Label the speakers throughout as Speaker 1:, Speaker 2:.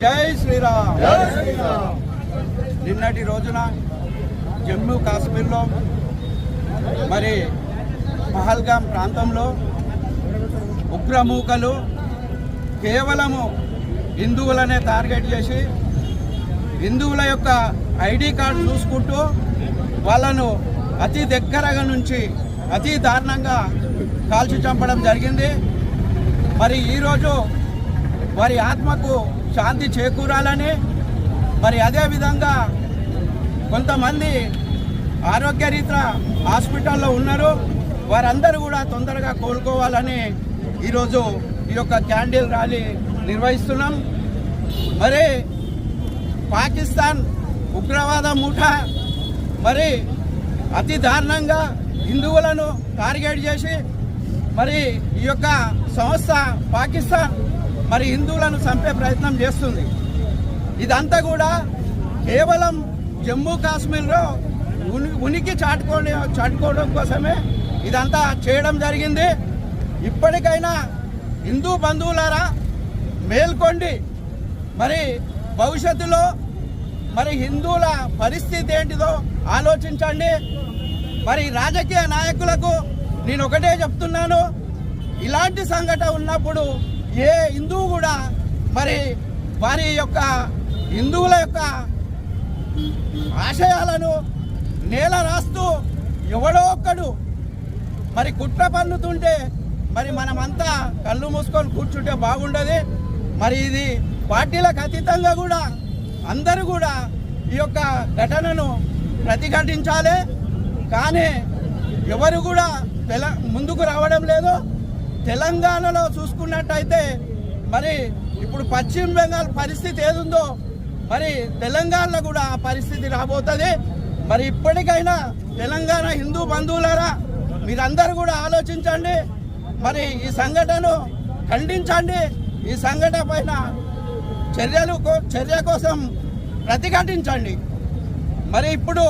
Speaker 1: జై శ్రీరామ్. నిన్నటి రోజున జమ్మూ కాశ్మీర్లో మరి పహల్గాం ప్రాంతంలో ఉగ్రమూకలు కేవలము హిందువులనే టార్గెట్ చేసి హిందువుల యొక్క ఐడి కార్డు చూసుకుంటూ వాళ్ళను అతి దగ్గరగా నుంచి అతి దారుణంగా కాల్చి చంపడం జరిగింది. మరి ఈరోజు వారి ఆత్మకు శాంతి చేకూరాలని మరి అదే విధంగా కొంతమంది ఆరోగ్యరీత్యా హాస్పిటల్లో ఉన్నారు. వారందరూ కూడా తొందరగా కోలుకోవాలని ఈరోజు ఈ యొక్క క్యాండిల్ ర్యాలీ నిర్వహిస్తున్నాం. మరి పాకిస్తాన్ ఉగ్రవాద ముఠ మరి అతి దారుణంగా హిందువులను టార్గెట్ చేసి మరి ఈ యొక్క సంస్థ పాకిస్తాన్ మరి హిందువులను చంపే ప్రయత్నం చేస్తుంది. ఇదంతా కూడా కేవలం జమ్మూ కాశ్మీర్లో ఉని ఉనికి చాటుకోని చాటుకోవడం కోసమే ఇదంతా చేయడం జరిగింది. ఇప్పటికైనా హిందూ బంధువులారా మేల్కొండి. మరి భవిష్యత్తులో మరి హిందువుల పరిస్థితి ఏంటిదో ఆలోచించండి. మరి రాజకీయ నాయకులకు నేను ఒకటే చెప్తున్నాను. ఇలాంటి సంఘటన ఉన్నప్పుడు ఏ హిందువు కూడా మరి వారి యొక్క హిందువుల యొక్క ఆశయాలను నేల రాస్తూ ఎవడో ఒక్కడు మరి కుట్ర పన్నుతుంటే మరి మనమంతా కళ్ళు మూసుకొని కూర్చుంటే బాగుండదు. మరి ఇది పార్టీలకు అతీతంగా కూడా అందరూ కూడా ఈ యొక్క ఘటనను ప్రతిఘటించాలి. కానీ ఎవరు కూడా ముందుకు రావడం లేదు. తెలంగాణలో చూసుకున్నట్టయితే మరి ఇప్పుడు పశ్చిమ బెంగాల్ పరిస్థితి ఏదుందో మరి తెలంగాణలో కూడా ఆ పరిస్థితి రాబోతుంది. మరి ఇప్పటికైనా తెలంగాణ హిందూ బంధువులారా మీరందరూ కూడా ఆలోచించండి. మరి ఈ సంఘటనను ఖండించండి. ఈ సంఘటన పైన చర్యలు చర్య కోసం ప్రతిఘటించండి. మరి ఇప్పుడు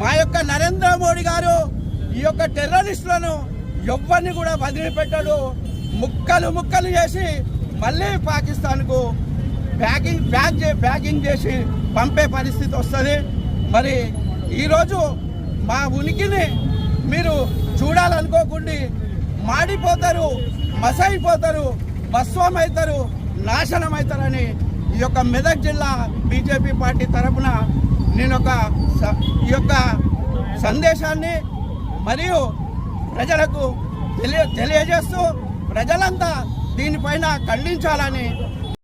Speaker 1: మా యొక్క నరేంద్ర మోడీ గారు ఈ యొక్క టెర్రరిస్టులను ఎవరిని కూడా వదిలిపెట్టాడు. ముక్కలు ముక్కలు చేసి మళ్ళీ పాకిస్తాన్కు ప్యాకింగ్ ప్యాక్ చే ప్యాకింగ్ చేసి పంపే పరిస్థితి వస్తుంది. మరి ఈరోజు మా ఉనికిని మీరు చూడాలనుకోకుండా మాడిపోతారు మసైపోతారు భస్వం అవుతారు నాశనం అవుతారని ఈ యొక్క మెదక్ జిల్లా బీజేపీ పార్టీ తరఫున నేను ఒక స- ఈ యొక్క సందేశాన్ని మరియు ప్రజలకు తెలియ తెలియజేస్తూ ప్రజలంతా దీనిపైన ఖండించాలని